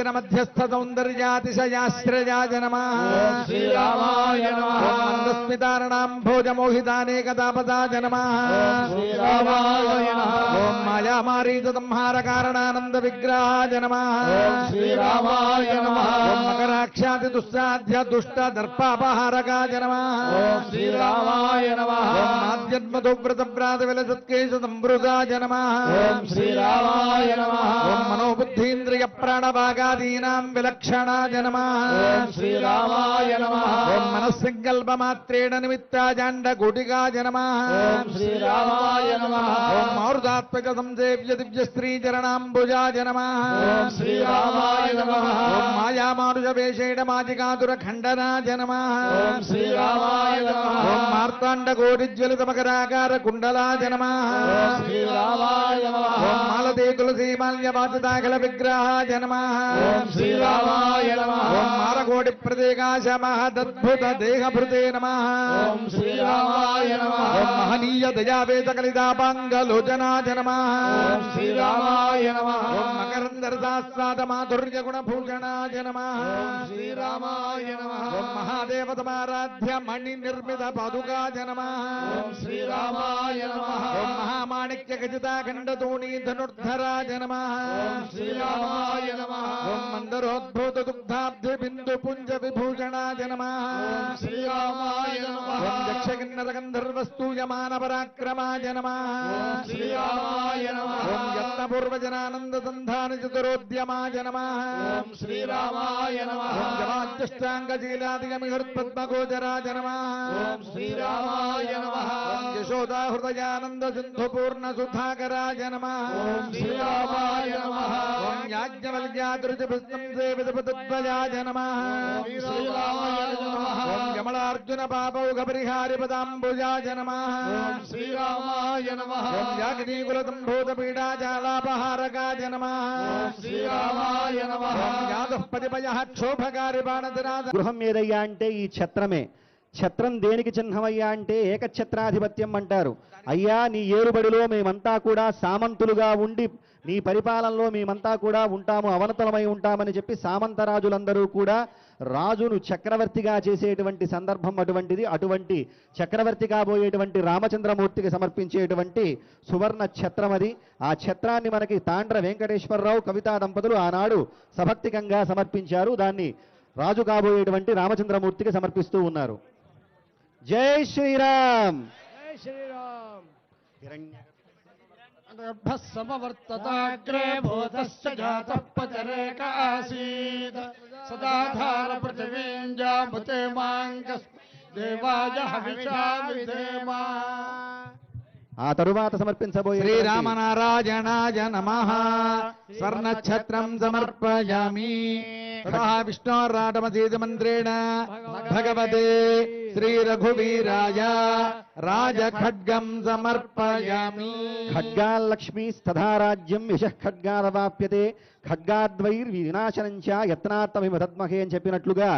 నీరాజన మధ్యస్థ సౌందర్యాతిశయాశ్రయాజ నమ ఓం శ్రీరామాయ నమః. మందస్మితారణాం భోజమోహితానేకదాపదాజ నమ ఓం శ్రీరామాయ నమః. ఓం మాయామారీత సంహార కారణానంద విగ్రహాజ నమ ఓం శ్రీరామాయ నమః. ఓం మకరాక్షాతి దుస్సాధ్య దుష్ట దర్పాపహారకాజ నమ ఓం శ్రీరామాయ నమః. ఓం మాద్యద్మధు వ్రత వ్రాత విలసత్కేశ సంవృతాజ నమ ఓం శ్రీరామాయ నమః. మనోబుద్ధీంద్రియ ప్రాణభాగాదీనాం విలక్షణాజ నమ ఓం శ్రీరామాయ నమః. ఓం మనస్సంకల్పమాత్రేణ నిమిత్తాజాండ కోటికాజ నమ ఓం శ్రీరామాయ నమః. మారుతాత్మక సంసేవ్య దివ్య స్త్రీ చరణాంబుజాజ నమ ఓం శ్రీరామాయ నమః. మాయామానుజ వేషేణ మాజికాతుర ఖండనాజ నమ ఓం శ్రీరామాయ నమః. మార్తాండ కోటి జ్వలిత మకరాకార కుండలాజ నమ ఓం శ్రీరామాయ నమః. ఓం మాలతే తులసీ మాల్య విగ్రహాజ నమ శ్రీరామాయ నమః. మారకోటి ప్రదేకాశ మహదద్భుత దేహభృతే నమ శ్రీరామాయ నమః. మహనీయ దయావేద నమ శ్రీరామాయ నమః. ఓం మకరందరదాస్వాద మాధుర్య గుణభూషణాజ నమ ఓం శ్రీరామాయ నమః. మహాదేవతమారాధ్య మణి నిర్మిత పాదుకాజ నమ శ్రీరామాయ నమః. మహామాణిక్య గజితాఖండతోణీ ధనుర్ధరాజ నమ ఓం శ్రీరామాయ నమః. మందరోద్భూత దుగ్ధాబ్ధి బిందు పుంజ విభూషణాజ నమ శ్రీరామాయ నమః. యక్షకిన్నర గంధర్వస్తూయమాన పరాక్రమాజ నమ శ్రీరామాయ నమః. ఓం యత్న పూర్వజనానంద చతురోద్యమాజ నమ ఓం శ్రీరామాయ నమః. ఓం జవాద్యష్టాంగశీలాదిగమిహృత్పద్మగోచరాజ నమ ఓం శ్రీరామాయ నమః. ఓం యశోదా హృదయానంద సింధు పూర్ణ సుధాకరాజ నమ ఓం శ్రీరామాయ యమలార్జున పాపౌఘపరిహారి పదాంబుజాజ నమ ఓం శ్రీరామాయ నమః. ఓం యాజ్ఞీకులతంభూత పీడాజాలాపహారకాజ నమ శ్రీరామాయ నమః. యాదుఃపతిపయ క్షోభకారి బాణతిరాజ గృహం ఏదయ్యా అంటే ఈ ఛత్రమే ఛత్రం దేనికి చిహ్నమయ్యా అంటే ఏకఛత్రాధిపత్యం అంటారు. అయ్యా నీ ఏరుబడిలో మేమంతా కూడా సామంతులుగా ఉండి నీ పరిపాలనలో మేమంతా కూడా ఉంటాము అవనతలమై ఉంటామని చెప్పి సామంతరాజులందరూ కూడా రాజును చక్రవర్తిగా చేసేటువంటి సందర్భం అటువంటిది. అటువంటి చక్రవర్తి కాబోయేటువంటి రామచంద్రమూర్తికి సమర్పించేటువంటి సువర్ణ ఛత్రం అది. ఆ ఛత్రాన్ని మనకి తాండ్ర వెంకటేశ్వరరావు కవితా దంపతులు ఆనాడు సభక్తికంగా సమర్పించారు. దాన్ని రాజు కాబోయేటువంటి రామచంద్రమూర్తికి సమర్పిస్తూ ఉన్నారు. జై శ్రీరామ్ జై శ్రీరామ్ హిరణ్య- గర్భः సమవర్తతాగ్రే భూతశ్చ జాతः పతరేక ఆసీత్ సదాధార పృథివీం జామతే మాంగస్ దేవాయ హవిషా విధేమా ఆ తరువాత సమర్పించబోయే శ్రీరామనారాయణాయ నమ స్వర్ణఛత్రం సమర్పయామి తదా విష్ణోరాటమసీత మంత్రేణ భగవతే శ్రీరఘువీరాయ రాజఖడ్గం సమర్పయామి ఖడ్గాల్లక్ష్మీ స్థధారాజ్యం యశః ఖడ్గాలవాప్యతే ఖడ్గాద్వైర్ వినాశనంచ యత్నాత్తమివ తద్మహే అని చెప్పినట్లుగా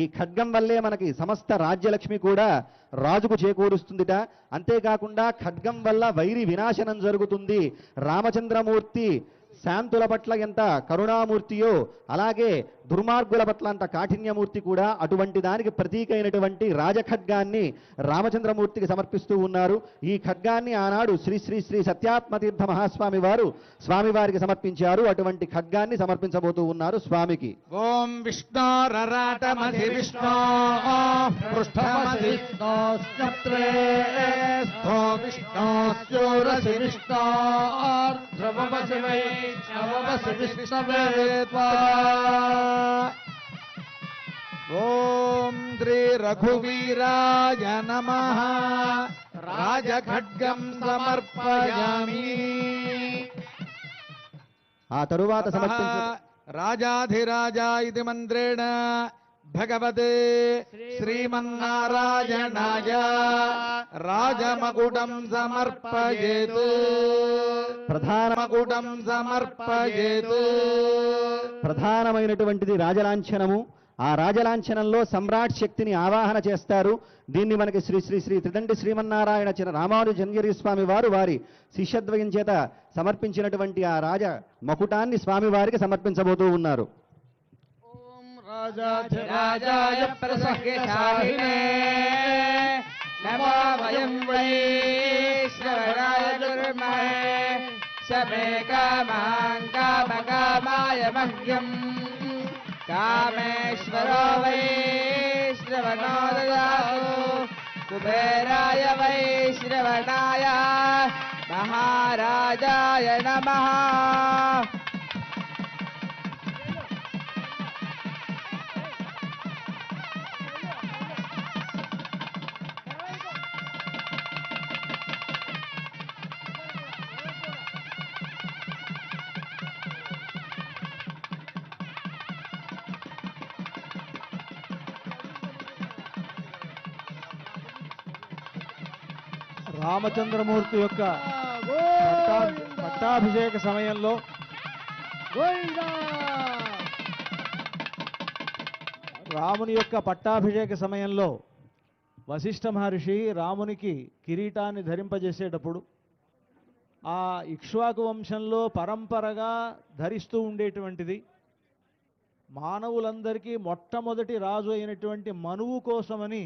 ఈ ఖడ్గం వల్లే మనకి సమస్త రాజ్యలక్ష్మి కూడా రాజుకు చేకూరుస్తుందిట. అంతేకాకుండా ఖడ్గం వల్ల వైరి వినాశనం జరుగుతుంది. రామచంద్రమూర్తి శాంతుల పట్ల ఎంత కరుణామూర్తియో అలాగే దుర్మార్గుల పట్ల అంత కాఠిన్యమూర్తి కూడా అటువంటి దానికి ప్రతీకైనటువంటి రాజఖడ్గాన్ని రామచంద్రమూర్తికి సమర్పిస్తూ ఉన్నారు. ఈ ఖడ్గాన్ని ఆనాడు శ్రీ శ్రీ శ్రీ సత్యాత్మతీర్థ మహాస్వామి వారు స్వామివారికి సమర్పించారు. అటువంటి ఖడ్గాన్ని సమర్పించబోతూ ఉన్నారు స్వామికి. ఓం విష్ణు విష్ణు పృష్ఠమసి विष्णवेत्वा ॐ श्रीरघुवीराय नमः। राजखड्गम् समर्पयामि। राजाधिराजा इति मन्त्रेण भगवते श्रीमन्नारायणाय राजमकुटम् समर्पयेत्। ప్రధానమకుటం సమర్పయేతు. ప్రధానమైనటువంటిది రాజలాంఛనము. ఆ రాజలాంఛనంలో సమ్రాట్ శక్తిని ఆవాహన చేస్తారు. దీన్ని మనకి శ్రీ శ్రీ శ్రీ త్రిదండి శ్రీమన్నారాయణ చిన్న రామానుజంగిరి స్వామి వారు వారి శిష్యద్వయం చేత సమర్పించినటువంటి ఆ రాజ మకుటాన్ని స్వామి వారికి సమర్పించబోతూ ఉన్నారు. शमे कामां कामकामाय मह्यम् कामेश्वरो वै श्रवणो ददातु कुबेराय वै श्रवणाय। महाराजाय नमः రామచంద్రమూర్తి యొక్క పట్టా- పట్టాభిషేక సమయంలో రాముని యొక్క పట్టాభిషేక సమయంలో వశిష్ఠ మహర్షి రామునికి కిరీటాన్ని ధరింపజేసేటప్పుడు ఆ ఇక్ష్వాకు వంశంలో పరంపరగా ధరిస్తూ ఉండేటువంటిది. మానవులందరికీ మొట్టమొదటి రాజు అయినటువంటి మనువు కోసమని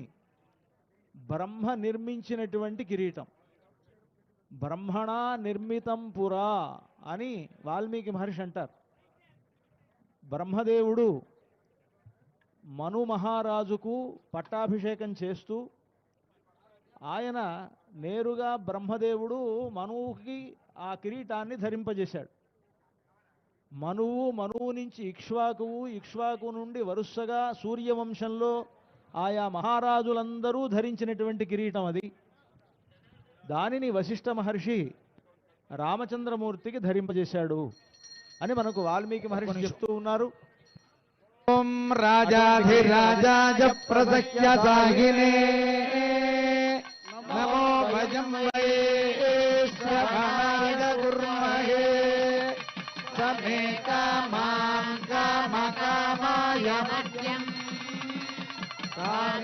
బ్రహ్మ నిర్మించినటువంటి కిరీటం. బ్రహ్మణ నిర్మితం పురా అని వాల్మీకి మహర్షి అంటారు. బ్రహ్మదేవుడు మను మహారాజుకు పట్టాభిషేకం చేస్తూ ఆయన నేరుగా బ్రహ్మదేవుడు మనువుకి ఆ కిరీటాన్ని ధరింపజేశాడు. మనువు మనువు నుంచి ఇక్ష్వాకువు ఇక్ష్వాకు నుండి వరుసగా సూర్యవంశంలో ఆయా మహారాజులందరూ ధరించినటువంటి కిరీటం అది. దానిని వశిష్ఠ మహర్షి రామచంద్రమూర్తికి ధరింపజేశాడు అని మనకు వాల్మీకి మహర్షి చెప్తూ ఉన్నారు. ఓం రాజాధిరాజాయ ప్రసఖ్య నమో భజం వై శ్రవణాయ గుర్మహే సమే కామాం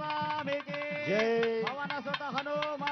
ಸ್ವಾಮಿಗೆ ಜಯ ಪವನ ಸುತ ಹನುಮ